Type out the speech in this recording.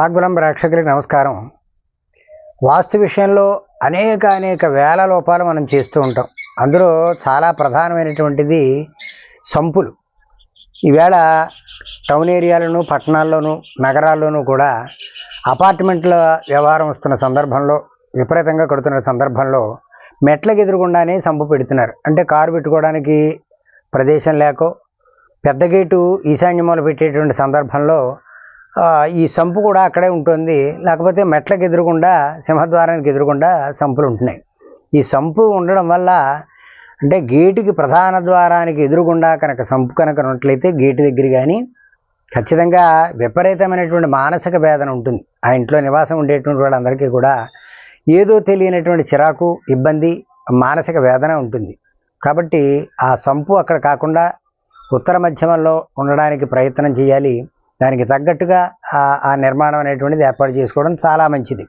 వాగ్బలం ప్రేక్షకులకి నమస్కారం. వాస్తు విషయంలో అనేక అనేక వేల లోపాలు మనం చేస్తూ ఉంటాం. అందులో చాలా ప్రధానమైనటువంటిది సంపులు. ఈవేళ టౌన్ ఏరియాలను పట్టణాల్లోనూ నగరాల్లోనూ కూడా అపార్ట్మెంట్ల వ్యవహారం వస్తున్న సందర్భంలో విపరీతంగా కడుతున్న సందర్భంలో మెట్లకు ఎదురుగుండానే సంపు పెడుతున్నారు. అంటే కారు పెట్టుకోవడానికి ప్రదేశం లేకో పెద్ద గేటు ఈశాన్యమూల పెట్టేటువంటి సందర్భంలో ఈ సంపు కూడా అక్కడే ఉంటుంది. లేకపోతే మెట్లకు ఎదురుగుండా సింహద్వారానికి ఎదురుగుండా సంపులు ఉంటున్నాయి. ఈ సంపు ఉండడం వల్ల అంటే గేటుకి ప్రధాన ద్వారానికి ఎదురుగుండా కనుక సంపు కనుక ఉన్నట్లయితే గేటు దగ్గర కానీ ఖచ్చితంగా విపరీతమైనటువంటి మానసిక వేదన ఉంటుంది. ఆ ఇంట్లో నివాసం ఉండేటువంటి వాళ్ళందరికీ కూడా ఏదో తెలియనటువంటి చిరాకు ఇబ్బంది మానసిక వేదన ఉంటుంది. కాబట్టి ఆ సంపు అక్కడ కాకుండా ఉత్తర మధ్యమంలో ఉండడానికి ప్రయత్నం చేయాలి. దానికి తగ్గట్టుగా ఆ- ఆ నిర్మాణం అనేటువంటిది ఏర్పాటు చేసుకోవడం చాలా మంచిది.